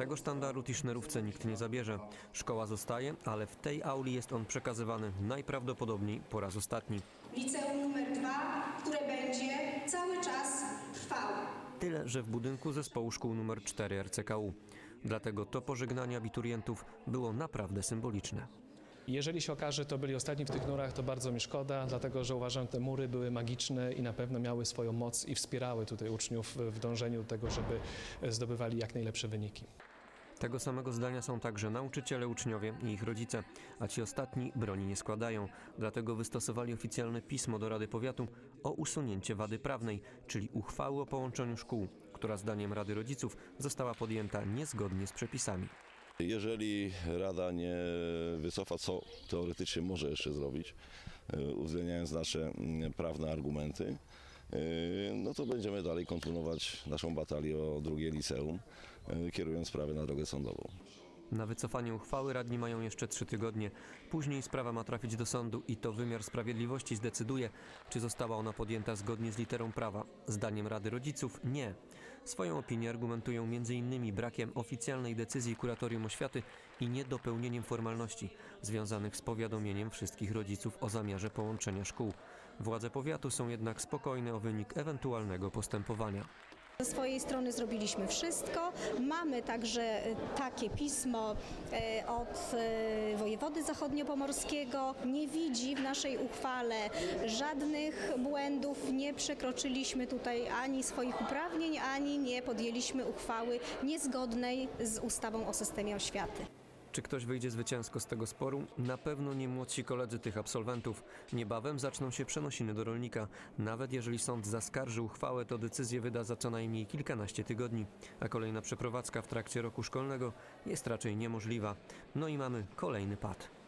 Tego sztandaru Tischnerówce nikt nie zabierze. Szkoła zostaje, ale w tej auli jest on przekazywany najprawdopodobniej po raz ostatni. liceum numer dwa, które będzie cały czas trwało. Tyle, że w budynku zespołu szkół nr 4 RCKU. Dlatego to pożegnanie abiturientów było naprawdę symboliczne. Jeżeli się okaże, to byli ostatni w tych nurach, to bardzo mi szkoda, dlatego że uważam, te mury były magiczne i na pewno miały swoją moc i wspierały tutaj uczniów w dążeniu do tego, żeby zdobywali jak najlepsze wyniki. Tego samego zdania są także nauczyciele, uczniowie i ich rodzice, a ci ostatni broni nie składają. Dlatego wystosowali oficjalne pismo do Rady Powiatu o usunięcie wady prawnej, czyli uchwały o połączeniu szkół, która zdaniem Rady Rodziców została podjęta niezgodnie z przepisami. Jeżeli Rada nie wycofa, co teoretycznie może jeszcze zrobić, y, uwzględniając nasze mm, prawne argumenty, y, no to będziemy dalej kontynuować naszą batalię o drugie liceum, y, kierując sprawę na drogę sądową. Na wycofanie uchwały radni mają jeszcze trzy tygodnie. Później sprawa ma trafić do sądu i to wymiar sprawiedliwości zdecyduje, czy została ona podjęta zgodnie z literą prawa. Zdaniem Rady Rodziców nie. Swoją opinię argumentują m.in. brakiem oficjalnej decyzji Kuratorium Oświaty i niedopełnieniem formalności związanych z powiadomieniem wszystkich rodziców o zamiarze połączenia szkół. Władze powiatu są jednak spokojne o wynik ewentualnego postępowania. Ze swojej strony zrobiliśmy wszystko. Mamy także e, takie pismo e, od e, wojewody zachodniopomorskiego. Nie widzi w naszej uchwale żadnych błędów. Nie przekroczyliśmy tutaj ani swoich uprawnień, ani nie podjęliśmy uchwały niezgodnej z ustawą o systemie oświaty. Czy ktoś wyjdzie zwycięsko z tego sporu? Na pewno nie młodsi koledzy tych absolwentów. Niebawem zaczną się przenosiny do rolnika. Nawet jeżeli sąd zaskarży uchwałę, to decyzję wyda za co najmniej kilkanaście tygodni, a kolejna przeprowadzka w trakcie roku szkolnego jest raczej niemożliwa. No i mamy kolejny pad.